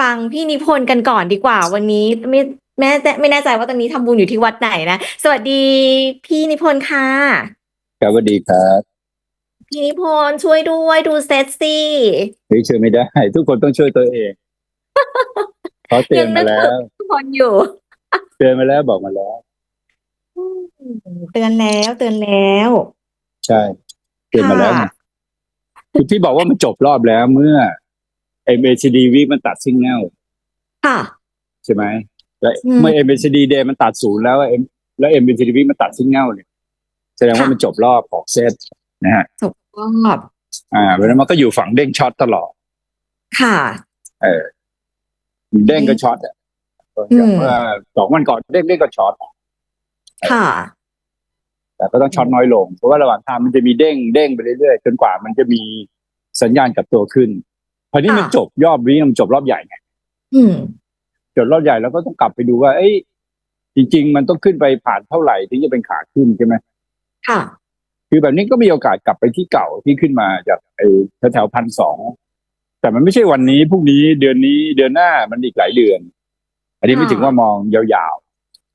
ฟังพี่นิพนธ์กันก่อนดีกว่า วันนี้ไม่แม่ไม่แน่ใจว่าตอนนี้ทำบุญอยู่ที่วัดไหนนะสวัสดีพี่นิพนธ์ค่ะครับสวัสดีครับพี่นิพนธ์ช่วยด้วยดูเซตสิเฮ้ยช่วยไม่ได้ ทุกคนต้องช่วยตัวเองเขาเตือนมาแล้วทุกคนอยู่เตือนมาแล้วบอกมาแล้วอืมเตือนแล้วเตือนแล้ว ใช่ เตือนมาแล้วค่ะไงคือที่บอกว่ามันจบรอบแล้วเมื่อ MACD วีมันตัดซิงเกิลค่ะใช่ไหมและอืมเมื่อ MACD เดย์มันตัดศูนย์แล้วอะ M- แล้ว MACD วีมันตัดซิงเกิลเนี่ยแสดงว่าค่ะมันจบรอบของเซตนะฮะจบรอบอ่าเพราะฉะนั้นมันก็อยู่ฝั่งเด้งช็อตตลอด ค่ะเด้งก็ช็อตอะอืมเมื่อสองวันก่อนเด้งเด้งก็ช็อตค่ะ แต่ก็ต้องช็อตน้อยลง เพราะว่าระหว่างทางมันจะมีเด้งเด้งไปเรื่อยๆจนกว่ามันจะมีสัญญาณกลับตัวขึ้น พอนี้มันค่ะจบยอดวิ่งมันจบรอบใหญ่ไงอืมจบรอบใหญ่แล้วก็ต้องกลับไปดูว่า เอ้ยจริง ๆ มันต้องขึ้นไปผ่านเท่าไหร่ถึงจะเป็นขาขึ้นใช่ไหมค่ะ คือแบบนี้ก็มีโอกาสกลับไปที่เก่าที่ขึ้นมาจากไอ้แถวพันสองแต่มันไม่ใช่วันนี้พรุ่งนี้เดือนนี้เดือนหน้ามันอีกหลายเดือน อันนี้ไม่ค่ะถึงว่ามองยาว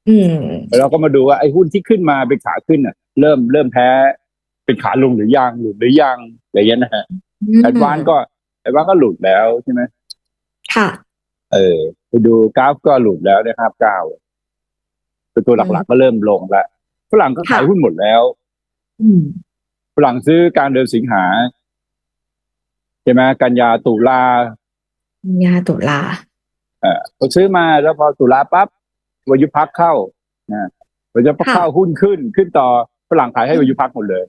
อืมๆแล้วเราก็มาดูว่าไอ้หุ้นที่ขึ้นมาเป็นขาขึ้นอะ เริ่มเริ่มแพ้เป็นขาลงหรือยังหลุดหรือยังอะไรอย่างเงี้ยนะฮะแอดวานก็ แอดวานก็หลุดแล้วใช่ไหมค่ะ เออ ไปดูกราฟก็หลุดแล้วนะครับเก้าเป็นตัวหลักๆก็เริ่มลงแล้วฝรั่งก็ขายค่ะหุ้นหมดแล้วอืมฝรั่งซื้อการเดินสิงหาใช่ไหมกันยาตุลายาตุลาเออพอซื้อมาแล้วพอตุลาปั๊บวายุพักเข้านะวายุพักเข้าหุ้นขึ้น ขึ้นต่อฝรั่งขายให้วายุพักหมดเลย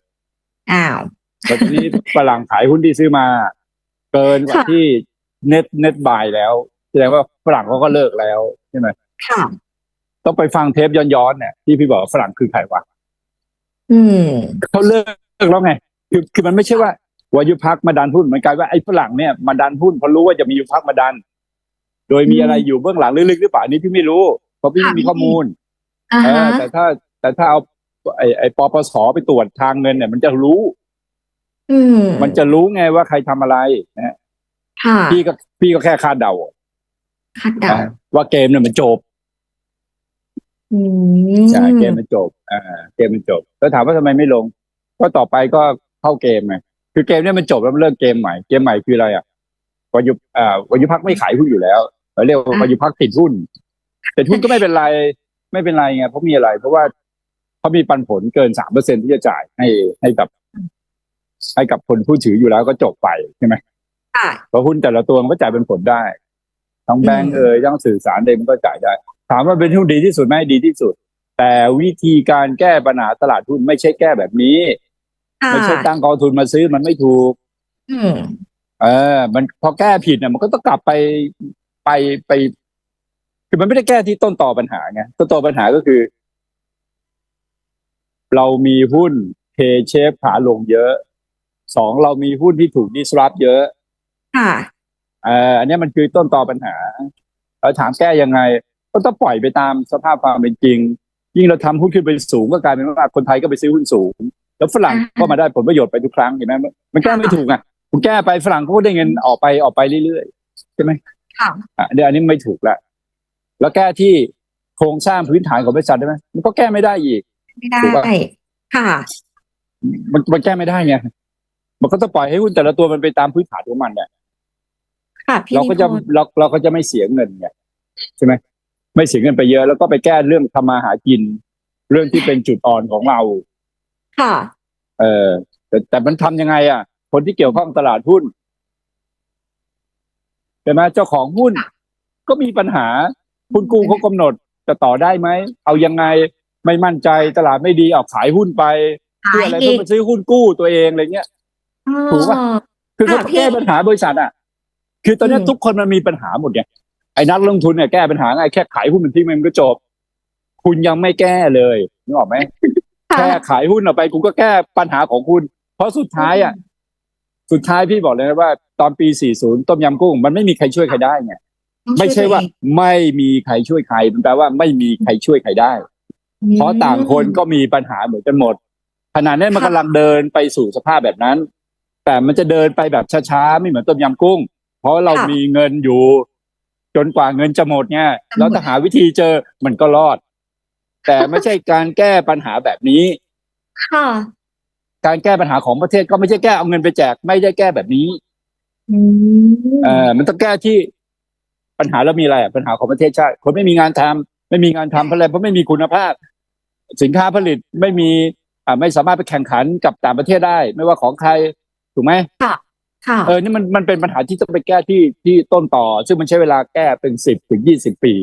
อ้าวแล้วทีนี้ฝรั่งขายหุ้นที่ซื้อมา เกินกว่าค่ะที่เน็ตเน็ตบายแล้วแสดงว่าฝรั่งเขาก็เลิกแล้วใช่ไหมค่ะ ต้องไปฟังเทปย้อนๆเนี่ยที่พี่บอกว่าฝรั่งคือใครวะอืมเขาเลิกแล้วไง คือคือมันไม่ใช่ว่าวายุพักมาดันหุ้นเหมือนกันว่าไอ้ฝรั่งเนี่ยมาดันหุ้นเพราะรู้ว่าจะมียุพักมาดัน โดยมีอืมอะไรอยู่เบื้องหลังลึกๆหรือเปล่าอันนี้พี่ไม่รู้เพราะพี่ไม่มีข้อมูลอ่าเอฮะอแต่ถ้าแต่ถ้าเอาไอ้ไอ้ปปสไปตรวจทางเงินเนี่ย มันจะรู้อื มมันจะรู้ไงว่าใครทำอะไรนะฮะค่ะพี่ก็พี่ก็แค่คาดเดาคาดเดานะว่าเกมเนี่ยมันจบอืมใช่เกมมันจบ อ่า เกมมันจบ แล้วถามว่าทำไมไม่ลง ก็ต่อไปก็เข้าเกมไงคือเกมเนี่ยมันจบแล้วมันเลิกเกมใหม่เกมใหม่คืออะไรอะวายุอ่าวายุพักไม่ขายหุ้นอยู่แล้วเราเรียกว่าวายุพักติดหุ้นติดหุ้นก็ไม่เป็นไร ไม่เป็นไรไงเพราะมีอะไร เพราะว่าเขามีปันผลเกินสามเปอร์เซ็นที่จะจ่ายให้ให้กับ ให้กับคนผู้ถืออยู่แล้วก็จบไปใช่ไหมค่ะเพราะหุ้นแต่ละตัวมันก็จ่ายเป็นผลได้ทั้งแบงก์อืมเอ่ยทั้งสื่อสารเองมันก็จ่ายได้ ถามว่าเป็นหุ้นดีที่สุดไหมดีที่สุด แต่วิธีการแก้ปัญหาตลาดหุ้นไม่ใช่แก้แบบนี้ค่ะไม่ใช่ตั้งกองทุนมาซื้อมันไม่ถูกอืมเออ มันพอแก้ผิดเนี่ยมันก็ต้องกลับไปไปไป คือมันไม่ได้แก้ที่ต้นต่อปัญหาไงต้นต่อปัญหาก็คือ เรามีหุ้นเทเชฟขาลงเยอะ สองเรามีหุ้นที่ถูกดิสรับเยอะค่ะเอออันเนี้ยมันคือต้นตอปัญหาเราถามแก้ยังไง ก็ต้องปล่อยไปตามสภาพความเป็นจริง ยิ่งเราทำหุ้นขึ้นไปสูงก็กลายเป็นว่าคนไทยก็ไปซื้อหุ้นสูง แล้วฝรั่งอ่าก็มาได้ผลประโยชน์ไปทุกครั้งเห็นไหมมันแก้ไม่ถูกอะคุณแก้ไปฝรั่งเขาก็ได้เงินออกไปออกไปเรื่อยๆใช่ไหมค่ะอะเดี๋ยวอันนี้ไม่ถูกละแล้วแก้ที่โครงสร้างพื้นฐานของบริษัทได้ไหมมันก็แก้ไม่ได้อีก ไม่ได้ถูกปะค่ะ มันมันแก้ไม่ได้ไง มันก็ต้องปล่อยให้หุ้นแต่ละตัวมันไปตามพื้นฐานของมันเนี่ยค่ะพี่เราก็จะนิพนธ์เราเราก็จะไม่เสียเงินไงใช่ไหมไม่เสียเงินไปเยอะ แล้วก็ไปแก้เรื่องทำมาหากิน เรื่องที่เป็นจุดอ่อนของเรา ค่ะ เออแต่แต่มันทำยังไง อะ คนที่เกี่ยวข้องตลาดหุ้นใช่ไหมเจ้าของหุ้น ก็มีปัญหาคุณกู้เขากำหนดจะต่อได้ไหมเอายังไงไม่มั่นใจตลาดไม่ดีเอาขายหุ้นไปเพื่ออะไรอีเพื่อกมาซื้อหุ้นกู้ตัวเองอะไรเงี้ย ถูกปะอ๋อคือเขาค่ะต้องพี่แก้ปัญหาบริษัทอะ คือตอนเนี้ยอืมทุกคนมันมีปัญหาหมดไงไอ้นักลงทุนเนี่ยแก้ปัญหาง่ายแค่ขายหุ้นมันทิ้งมันก็จบ คุณยังไม่แก้เลยนึกออกไหมค่ะแค่ขายหุ้นออกไปคุณก็แก้ปัญหาของคุณ เพราะสุดท้ายอะสุดท้ายพี่บอกเลยนะว่า ตอนปี 40 ต้มยำกุ้ง มันไม่มีใครช่วยใครได้ไงต้องไม่ใช่ว่าตัวเองไม่มีใครช่วยใครมันแปลว่าไม่มีใครช่วยใครได้ เพราะต่างคนก็มีปัญหาเหมือนกันหมดขณะนี้มันค่ะกำลังเดินไปสู่สภาพแบบนั้น แต่มันจะเดินไปแบบช้าๆไม่เหมือนต้มยำกุ้ง เพราะเรามีเงินอยู่ จนกว่าเงินจะหมดเนี่ยจะหมดแล้วถ้าหาวิธีเจอมันก็รอด แต่ไม่ใช่การแก้ปัญหาแบบนี้ ค่ะ การแก้ปัญหาของประเทศก็ไม่ใช่แก้เอาเงินไปแจก ไม่ได้แก้แบบนี้ อืมเออมันต้องแก้ที่ปัญหาเรามีอะไรอะปัญหาของประเทศชาติคนไม่มีงานทำไม่มีงานทำเพราะอะไรเพราะไม่มีคุณภาพ สินค้าผลิตไม่มีอ่าไม่สามารถไปแข่งขันกับต่างประเทศได้ ไม่ว่าของใคร ถูกไหมค่ะเออนี่มันมันเป็นปัญหาที่ต้องไปแก้ที่ที่ต้นต่อ ซึ่งมันใช้เวลาแก้เป็นสิบถึงยี่สิบปี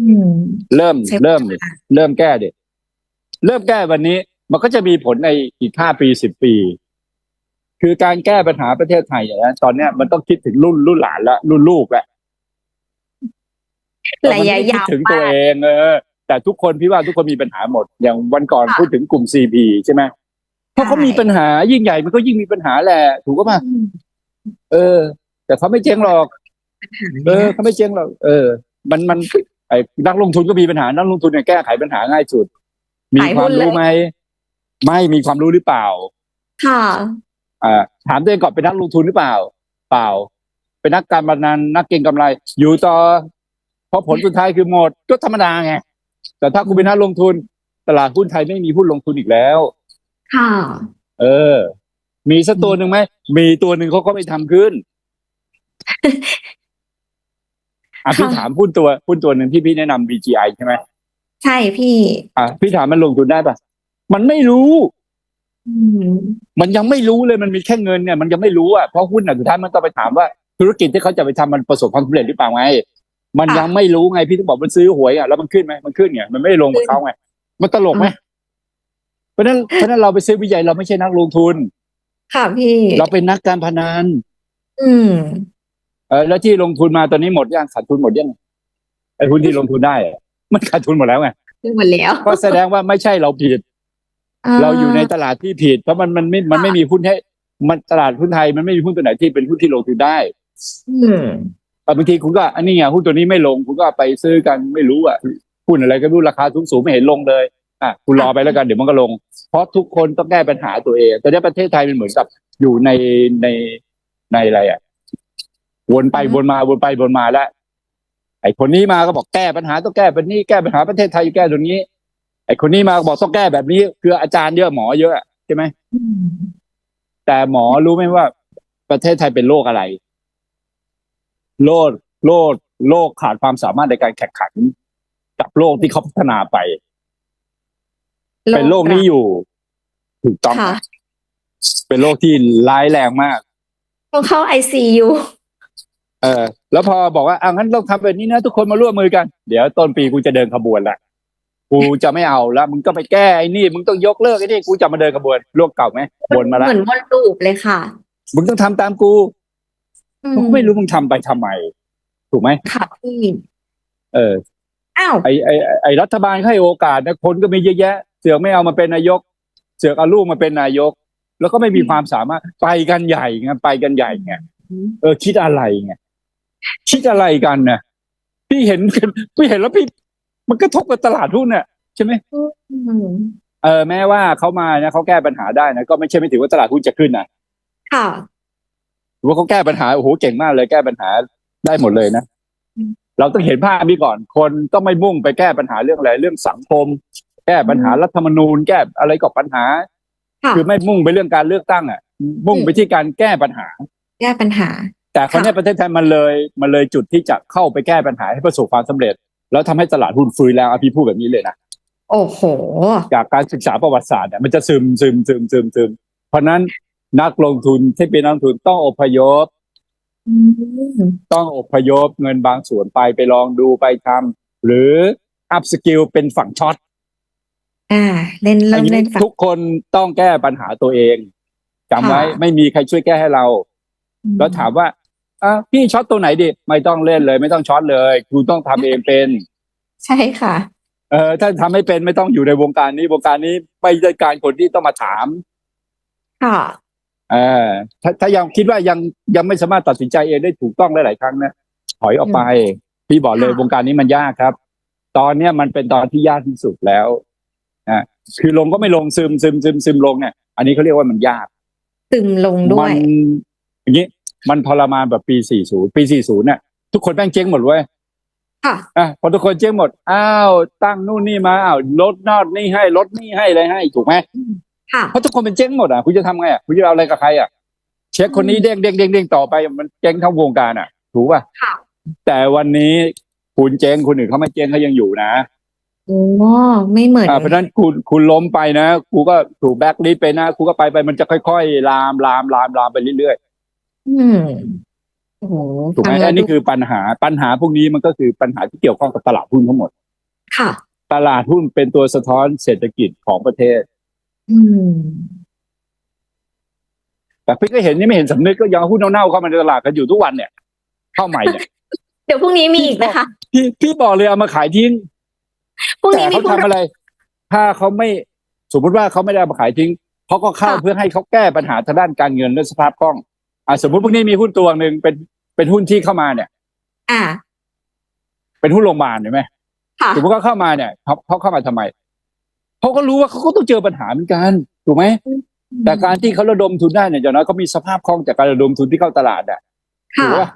อืมเริ่มใช่เริ่มดิเริ่มแก้เด็เริ่มแก้วันนี้ มันก็จะมีผลในอีกห้าปีสิบปี คือการแก้ปัญหาประเทศไทยอย่างนี้ยตอนเนี้ยมันต้องคิดถึงรุ่นรุ่นหลานละรุ่นลูกละระยะมันไม่ได้คิดยาวถึงมาตัวกเองเออแต่ทุกคนพี่ว่าทุกคนมีปัญหาหมด อย่างวันก่อนค่ะพูดถึงกลุ่มซีพีใช่ไหม เพราะเขามีปัญหายิ่งใหญ่มันก็ยิ่งมีปัญหาแหละถูกก็ป่ะอืมเออ แต่เขาไม่เจ๊งหรอก เออเขาไม่เจ๊งหรอก เออ มันมันไอ้นักลงทุนก็มีปัญหานักลงทุนเนี่ยแก้ไขปัญหาง่ายสุด มีขายคหุ้วามนเลยรู้ไหมไม่มีความรู้หรือเปล่า ค่ะอ่าถามตัวเองก่อนเป็นนักลงทุนหรือเปล่า เปล่า เป็นนักการพนันนักเก็งกำไร อยู่ต่อเพราะผลสุดท้ายคือหมดก็ธรรมดาไงแต่ถ้าคุณเป็นนักลงทุน ตลาดหุ้นไทยไม่มีหุ้นลงทุนอีกแล้ว ค่ะ เออ มีสักตัวหนึ่งไหม มีตัวหนึ่งเขาก็ไม่ทำขึ้นอะพี่ค่ะถามหุ้นตัวหุ้นตัวหนึ่งที่พี่แนะนำ BGI ใช่ไหมใช่พี่ อะพี่ถามมันลงทุนได้ปะมันไม่รู้อืมมันยังไม่รู้เลยมันมีแค่เงินเนี่ยมันยังไม่รู้อะเพราะหุ้นอะสุดท้ายมันต้องไปถามว่า ธุรกิจที่เขาจะไปทำมันประสบความสำเร็จหรือเปล่าไงมันยังไม่รู้ไงพี่ต้องบอกมันซื้อหวยอะแล้วมันขึ้นไหมมันขึ้นไงมันไม่ได้ลงกับเขาไงมันตลกไหม เพราะฉะนั้นเพราะฉะนั้นเราไปซื้อวิจัยเราไม่ใช่นักลงทุน ค่ะพี่ เราเป็นนักการพนันอืมเออแล้วที่ลงทุนมาตอนนี้หมดยังขาดทุนหมดยังไอ้หุ้นที่ลงทุนได้อะมันขาดทุนหมดแล้วไงขึ้นหมดแล้ว ก็แสดงว่าไม่ใช่เราผิด เราอยู่ในตลาดที่ผิด เพราะมันมันไม่มันไม่มีหุ้นให้ มันตลาดหุ้นไทยมันไม่มีหุ้นตัวไหนที่เป็นหุ้นที่ลงทุนได้ อืมแต่บางทีคุณก็อันนี้ไงหุ้นตัวนี้ไม่ลงคุณก็ไปซื้อกันไม่รู้อะหุ้นอะไรก็ไม่รู้ราคาสูงสูงๆไม่เห็นลงเลย อะคุณรอไปแล้วกันเดี๋ยวมันก็ลง เพราะทุกคนต้องแก้ปัญหาตัวเองแต่ในประเทศไทยมันเหมือนกับอยู่ในในในอะไรอะวนไปวนมาวนไปวนมาแล้วไอ้คนนี้มาก็บอกแก้ปัญหาต้องแก้แบบนี้แก้ปัญหาประเทศไทยแก้ตรงนี้ ไอ้คนนี้มาก็บอกต้องแก้แบบนี้ คืออาจารย์เยอะหมอเยอะใช่ไหมอืมแต่หมอรู้ไหมว่า ประเทศไทยเป็นโรคอะไรโรคโรคโรคขาดความสามารถในการแข่งขัน กับโลกที่เขาพัฒนาไป เป็นโรคนี้อยู่ ถูกต้องค่ะเป็นโรคที่ร้ายแรงมาก ต้องเข้าไอซียูเออ แล้วพอบอกว่าอะงั้นต้องทำแบบนี้นะทุกคนมาร่วมมือกัน เดี๋ยวต้นปีกูจะเดินขบวนละกูจะไม่เอาแล้วมึงก็ไปแก้ไอ้นี่มึงต้องยกเลิกไอ้นี่กูจะมาเดินขบวนโรคเก่าไหมบนมาแล้วเหมือนวนลูปเลยค่ะมึงต้องทำตามกูอืกูไม่รู้มึงทำไปทำไม ถูกไหมค่ะพี่เอออ้าวไอไอไอไอรัฐบาลให้โอกาสนะคนก็มีเยอะแยะเสือกไม่เอามาเป็นนายก เสือกเอาลูกมาเป็นนายก แล้วก็ไม่มีความสามารถไปกันใหญ่ไงไปกันใหญ่ไงเออ คิดอะไรไงคิดอะไรกันนะพี่เห็นกันพี่เห็นแล้วพี่ มันกระทบกับตลาดหุ้นน่ะใช่ไหมอืมเออแม้ว่าเขามานะเขาแก้ปัญหาได้นะก็ไม่ใช่ไม่ถือว่าตลาดหุ้นจะขึ้นนะค่ะถือว่าเขาแก้ปัญหาโอ้โหเก่งมากเลยแก้ปัญหาได้หมดเลยนะอืมเราต้องเห็นภาพนี้ก่อน คนต้องไม่มุ่งไปแก้ปัญหาเรื่องอะไรเรื่องสังคม แก้ปัญหารัฐธรรมนูญ แก้อะไรก็ปัญหาค่ะคือไม่มุ่งไปเรื่องการเลือกตั้งอะ มุ่งไปที่การแก้ปัญหา แก้ปัญหา แต่คราวนี้ค่ะประเทศไทยมันเลยมันเลยจุดที่จะเข้าไปแก้ปัญหาให้ประสบความสำเร็จ แล้วทำให้ตลาดหุ้นฟื้นแล้วอะพี่พูดแบบนี้เลยนะโอ้โหจากการศึกษาประวัติศาสตร์เนี่ยมันจะซึมซึมซึมซึมซึมเพราะฉะนั้นนักลงทุนที่เป็นนักลงทุนต้องอพยพอืมต้องอพยพเงินบางส่วนไปไปลองดูไปทำหรืออัพสกิลเป็นฝั่งช็อต อ่า เล่นอเริ่ย่ามงเล่นี้นฝักทุกคนต้องแก้ปัญหาตัวเองจำไว้ค่ะไม่มีใครช่วยแก้ให้เรา แล้วถามว่าอะพี่ช็อตตัวไหนดิไม่ต้องเล่นเลย ไม่ต้องช็อตเลยคุณต้องทำเองเป็น ใช่ค่ะ เออถ้าทำไม่เป็นไม่ต้องอยู่ในวงการนี้วงการนี้ไม่ได้การคนที่ต้องมาถาม ค่ะเออถ้าถ้ายังคิดว่ายังยังไม่สามารถตัดสินใจเองได้ถูกต้องหลายๆครั้งนะถอยออกไป พี่บอกเลยค่ะวงการนี้มันยากครับ ตอนเนี้ยมันเป็นตอนที่ยากที่สุดแล้ว นะคือลงก็ไม่ลงซึมซึมซึมซึมลงเนี่ย อันนี้เขาเรียกว่ามันยากซึมลงด้วมัยอย่างนี้มันทรมานแบบปี 40 ปี 40 เนี่ย ทุกคนแม่งเจ๊งหมดเว้ยค่ะอะพอทุกคนเจ๊งหมด อ้าว ตั้งนู่นนี่มา อ้าวลดนอดนี่ให้ลดนี่ให้อะไรให้ ถูกไหมค่ะเพราะทุกคนเป็นเจ๊งหมดอะ คุณจะทำไงอะ คุณจะเอาอะไรกับใครอะ เช็คคนนี้เด้งเด้งเด้งเด้งต่อไป มันเจ๊งทั้งวงการอะ ถูกป่ะค่ะ แต่วันนี้คุณเจ๊งคนอื่นเขาไม่เจ๊งเขายังอยู่นะ โอ้ไม่เหมือน อ่าเพราะฉะนั้นคุณคุณล้มไปนะกูก็ถูกแบ็คลิสต์ไปนะกูก็ไปไปมันจะค่อยๆ ลามลามลามลามไปเรื่อยอืมโอ้โหๆถูกไหมฟังแล้วอันนี้ดูคือปัญหาปัญหาพวกนี้มันก็คือปัญหาที่เกี่ยวข้องกับตลาดหุ้นทั้งหมด ค่ะ ตลาดหุ้นเป็นตัวสะท้อนเศรษฐกิจของประเทศ อืม แต่พี่ก็เห็นนี่ไม่เห็นสำนึกก็ยังเอาหุ้นเน่าๆเข้ามาในตลาดกันอยู่ทุกวันเนี่ยเข้าใหม่เนี่ย เดี๋ยวพรุ่งนี้มีอีกนะคะ พี่พี่บอกเลยเอามาขายทิ้ง พรุ่งแต่นี้มีเขาผู้ทำอะไร ถ้าเขาไม่สมมติว่าเขาไม่ได้เอามาขายทิ้งเขาก็เข้าค่ะเพื่อให้เขาแก้ปัญหาทางด้านการเงินและสภาพคล่องอ่าสมมติพวกนี้มีหุ้นตัวหนึ่งเป็นเป็นหุ้นที่เข้ามาเนี่ย อ่า เป็นหุ้นโรงพยาบาลเห็นไหมค่ะสมมติเขาเข้ามาเนี่ยเขาเขาเข้ามาทำไมเขาก็รู้ว่าเขาก็ต้องเจอปัญหาเหมือนกันถูกไหมแต่การที่เขาระดมทุนได้เนี่ยอย่างน้อยเขามีสภาพคล่องจากการระดมทุนที่เข้าตลาดอะถูค่ะกป่ะ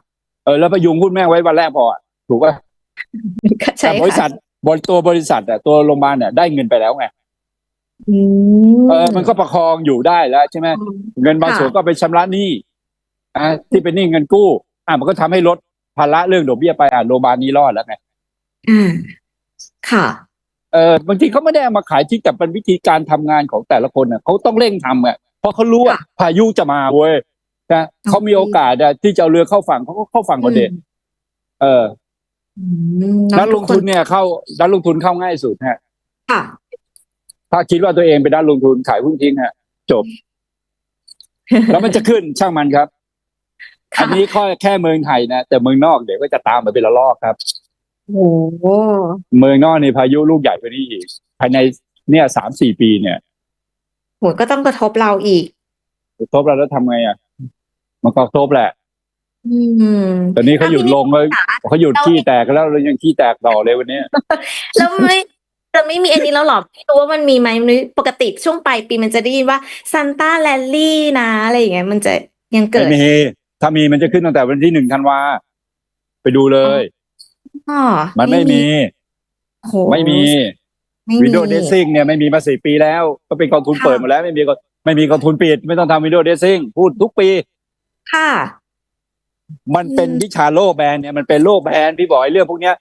เออแล้วประยุงหุ้นแม่งไว้วันแรกพออะถูกป่ะใช่แต่บริษัค่ะท บริตัวบริษัทอะตัวโรงพยาบาลเนี่ยได้เงินไปแล้วไงอืม เออมันก็ประคองอยู่ได้แล้วใช่ไหมเงินบางค่ะ ส่วนก็ไปชำระหนี้อ่าที่เป็นหนี้เงินกู้ อ่ามันก็ทำให้ลดภาระเรื่องดอกเบี้ยไปอะโรงพยาบาลนี้รอดแล้วไงอ่าค่ะ เออบางทีเขาไม่ได้เอามาขายที่แต่เป็นวิธีการทำงานของแต่ละคนอะเขาต้องเร่งทำอะเพราะเขารู้ว่าค่ะพายุจะมาเว้ยนะเขามีโอกาสอะที่จะเอาเรือเข้าฝั่งเขาก็เข้าฝั่งก่อนเด็เอออืม นักลงทุนเนี่ยเข้านักลงทุนเข้าง่ายสุดฮะค่ะถ้าคิดว่าตัวเองเป็นนักลงทุนขายหุ้นทิ้งฮะ จบ แล้วมันจะขึ้นช่างมันครับอัค่ะนนี้ก็แค่เมืองไทยนะแต่เมืองนอกเดี๋ยวก็จะตามมาเป็นละลอกครับโอ้โหเมืองนอกในพายุลูกใหญ่กว่านี้อีกภายในเนี่ยสามสี่ปีเนี่ยโหก็ต้องกระทบเราอีกกระทบเราแล้วทำไงอะ มันก็กระทบแหละ อืม ตอนนี้เขาหยุดลงเลยค่ะเขาหยุดขี้แตกแล้วเรายังขี้แตกต่อเลยวันนี้แล้วไม่จะไม่มีอันนี้แล้วหรอไม่รู้ว่ามันมีไหมมันปกติช่วงปลายปีมันจะได้ยินว่าซันต้าแลนลี่นะอะไรอย่างเงี้ยมันจะยังเกิไม่ดมีถ้ามีมันจะขึ้นตั้งแต่วันที่หนึ่งธันวาไปดูเลยอ๋อมันไม่มีโหไม่มีไม่วิดีโอเดซซิ่งเนี่ยไม่มีมาสี่ปีแล้ว ก็เป็นกองทุนค่ะเปิดหมาแล้ว ไม่มีก็ไม่มีกองทุนปิดไม่ต้องทำวิดีโอเดซซิ่งพูดทุกปี ค่ะ มันเป็นอืมวิชาโลกแบนเนี่ยมันเป็นโลกแบนพี่บอกไอ้เรื่องพวกเนี้ย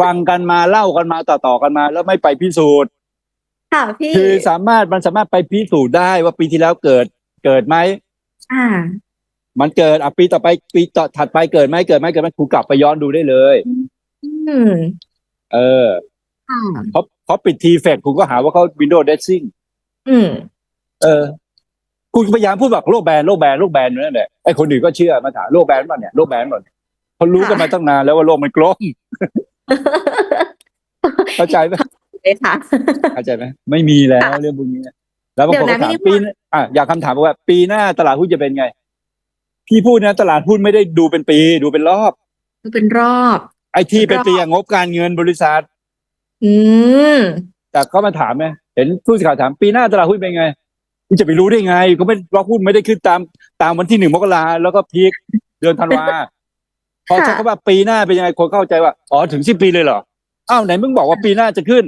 ฟังกันมาเล่ากันมาต่อๆกันมา แล้วไม่ไปพิสูจน์ค่ะพี่คือสามารถมันสามารถไปพิสูจน์ได้ว่าปีที่แล้วเกิดเกิดไหมอ่า มันเกิดอะปีต่อไปปีต่อถัดไปเกิดไหมเกิดไหมเกิดไหมคุณกลับไปย้อนดูได้เลย อืมเออค่ะเพราะเพราะปิดทีเฟกคุณก็หาว่าเขาวินโดว์เดซซิ่งอืมเออ คุณพยายามพูดแบบโลกแบนโลกแบนโลกแบนอยู่นั่นแหละไอ้คนอื่นก็เชื่อมาถามโลกแบนป่ะเนี่ยโลกแบนป่ะเนี่ยเขารู้กันมาตั้งนานแล้วว่าโลกมันกลมเข้าใจไหมเลยค่ะเข้าใจไหมไม่มีแล้วค่ะเรื่องพวกนี้แล้วบางคนเดี๋ก็ยวนะถามพี่ปีหน้าอะอยากคำถามว่า ปีหน้าตลาดหุ้นจะเป็นไง พี่พูดนะ ตลาดหุ้นไม่ได้ดูเป็นปี ดูเป็นรอบเป็นรอบ ไอ้ที่เป็นรอบปีอะงบการเงินบริษัท อืมแต่เขามาถามไหมเห็นผู้สื่อข่าวถามปีหน้าตลาดหุ้นเป็นไง คุณจะไปรู้ได้ไง ก็ไม่ว่าหุ้นไม่ได้ขึ้นตามตามวันที่หนึ่งมกราแล้วก็พีคเดือนธันวาพอค่ะใช้คำว่าปีหน้าเป็นยังไงคนเข้าใจว่าอ๋อถึงสิ้นปีเลยเหรออ้าวไหนมึงบอกว่าปีหน้าจะขึ้น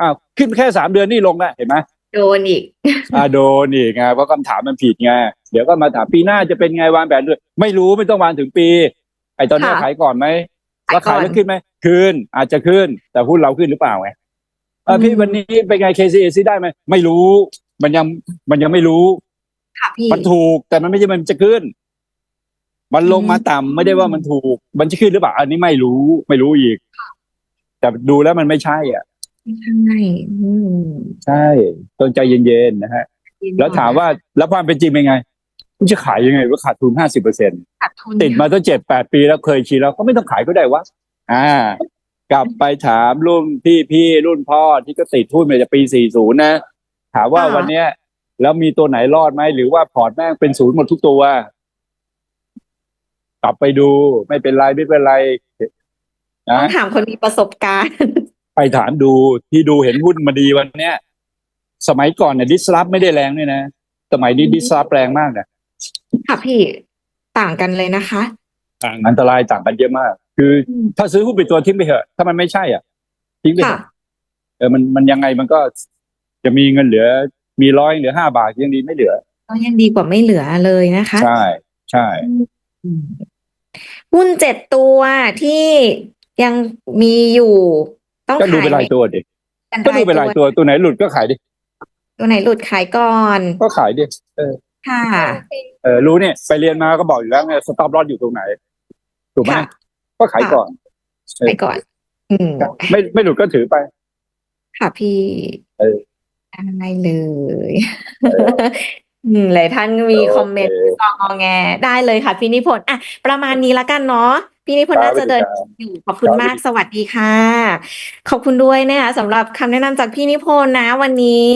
อ้าวขึ้นแค่สามเดือนนี่ลงแล้วเห็นไหมโดนอีกอ่าโดนอีกไงเพราะคำถามมันผิดไงเดี๋ยวก็มาถามปีหน้าจะเป็นไงวางแผนด้วยไม่รู้ไม่ต้องวางถึงปี ไอ้ตอนนี้ค่ะขายก่อนไหมขายก่อนแล้วขายแล้วขึ้นไหมขึ้นอาจจะขึ้น แต่หุ้นเราขึ้นหรือเปล่าไงอะอืมพี่วันนี้เป็นไง KCAC ได้ไหมไม่รู้ มันยังมันยังไม่รู้ ค่ะพี่ มันถูกแต่มันไม่ใช่มันจะขึ้น มันลงมาต่ำไม่ได้ว่ามันถูก มันจะขึ้นหรือเปล่า อันนี้ไม่รู้ไม่รู้อีก แต่ดูแล้วมันไม่ใช่ อะ ใช่อืมใช่ต้องใจเย็นๆนะฮะ แล้วถามว่าแล้วความเป็นจริงเป็นไงคุณจะขายยังไงว่าขาดทุนห้าสิบเปอร์เซ็นขาดทุนติดมาตั้งเจ็ดแปดปีแล้วเคยชินแล้วก็ไม่ต้องขายก็ได้วะ อ่า กลับไปถามรุ่นพี่พี่รุ่นพ่อที่ก็ติดทุนมาจากปีสี่ศูนย์นะ ถามว่า วันเนี้ย แล้วมีตัวไหนรอดไหม หรือว่าพอร์ตแม่งเป็นศูนย์หมดทุกตัว กลับไปดูไม่เป็นไรไม่เป็นไรต้นะองถามคนมีประสบการณ์ ไปถามดูที่ดูเห็นหุ้นมาดีวันเนี้ย สมัยก่อนเนี่ยดิสรับไม่ได้แรงด้วยนะสมัยนี้อืมดิสรับแรงมากนะค่ะพี่ต่างกันเลยนะคะ ต่างอันตรายต่างกันเยอะมาก คือถ้าซื้อหุ้นเป็นตัวทิ้งไปเถอะ ถ้ามันไม่ใช่อะทิ้งไปเถค่ะ อะ เออมันมันยังไงมันก็ จะมีเงินเหลือ มีร้อยเหลือห้าบาทยังดีไม่เหลือ ก็ยังดีกว่าไม่เหลือเลยนะคะ ใช่ใช่อืมหุ้นเจ็ดตัวที่ยังมีอยู่ ต้องก็ดูขายเป็นรายตัวดิเป็นก็ดูเป็นรายตัวตัวไหนหลุดก็ขายดิตัวไหนหลุดขายก่อน ก็ขายดิค่ะ เออรู้เนี่ย ไปเรียนมาก็บอกอยู่แล้วไงสต็อปลอสอยู่ตรงไหน ถูกไหมค่ะ ก็ขายก่อนขายก่อน อืม ไม่ไม่หลุดก็ถือไป ค่ะพี่ เออ ได้เลย อืมหลายท่านมีคอมเมนต์โอเคงอแงได้เลยค่ะพี่นิพนธ์อะประมาณนี้ละกันเนาะพี่นิพนธ์น่าจะเดินครับอยู่ขอบคุณครับมากสวัสดีค่ะ ขอบคุณด้วยนะคะสำหรับคำแนะนำจากพี่นิพนธ์นะวันนี้